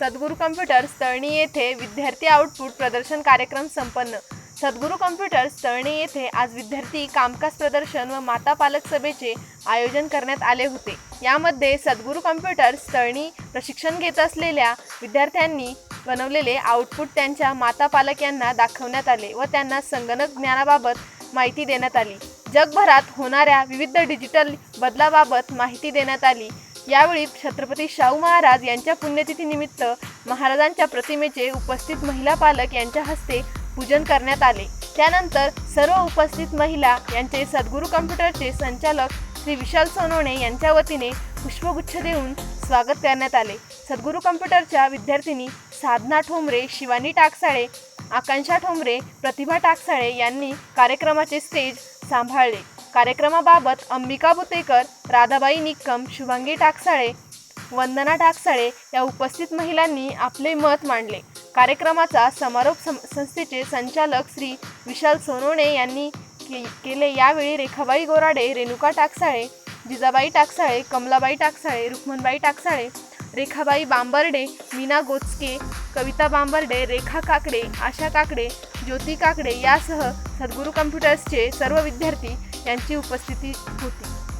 सद्गुरू computers Talni येथे विद्यार्थी output प्रदर्शन कार्यक्रम संपन्न. सद्गुरू कम्प्युटर्स तळणी येथे आज विद्यार्थी कामकाज प्रदर्शन व माता पालक सभेचे आयोजन करण्यात आले होते. यामध्ये सद्गुरू कम्प्युटर्स तळणी प्रशिक्षण घेत असलेल्या विद्यार्थ्यांनी बनवलेले आउटपुट त्यांच्या माता पालक यांना दाखवण्यात आले व त्यांना संगणक ज्ञानाबाबत माहिती देण्यात आली. जगभरात होणाऱ्या विविध डिजिटल बदलाबाबत माहिती देण्यात आली. यावेळी छत्रपती शाहू महाराज यांच्या पुण्यतिथीनिमित्त महाराजांच्या प्रतिमेचे उपस्थित महिला पालक यांच्या हस्ते पूजन करण्यात आले. त्यानंतर सर्व उपस्थित महिला यांचे सद्गुरू कम्प्युटरचे संचालक श्री विशाल सोनवणे यांच्या वतीने पुष्पगुच्छ देऊन स्वागत करण्यात आले. सद्गुरू कम्प्युटरच्या विद्यार्थिनी साधना ठोंबरे शिवानी टाकसाळे आकांक्षा ठोंबरे प्रतिभा टाकसाळे यांनी कार्यक्रमाचे स्टेज सांभाळले. कार्यक्रमाबाबत अंबिका बुतेकर राधाबाई निक्कम शुभांगी टाकसाळे वंदना टाकसाळे या उपस्थित महिलांनी आपले मत मांडले. कार्यक्रमाचा समारोप सं संस्थेचे संचालक श्री विशाल सोनवणे यांनी के केले यावेळी रेखाबाई गोराडे रेणुका टाकसाळे जिजाबाई टाकसाळे कमलाबाई टाकसाळे रुक्मणबाई टाकसाळे रेखाबाई बांबर्डे मीना गोचके कविता बांबर्डे रेखा काकडे आशा काकडे ज्योती काकडे यासह सद्गुरू कम्प्युटर्सचे सर्व विद्यार्थी यांची उपस्थिती होती.